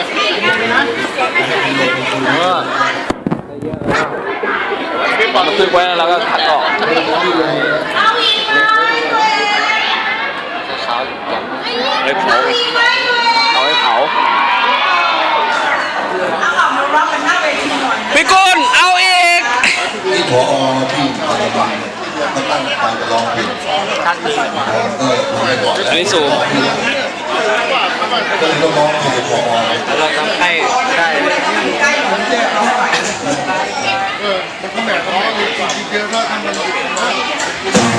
าแดงเนี่ยเออมาตึกไว้แล้วเราก็ขัดออกเช้าๆไปเผาเอาไปเผาพี่กุลเอาอีกที่พอที่ตะบันก็ตั้งใจจะลองผิดชักดีเออไม่บอกอันนี้สูง ก็เลยต้องร้องเพลงของมอเลยแล้วเราทำให้เออมันก็แบบร้อนมีความเยอะมากทำมัน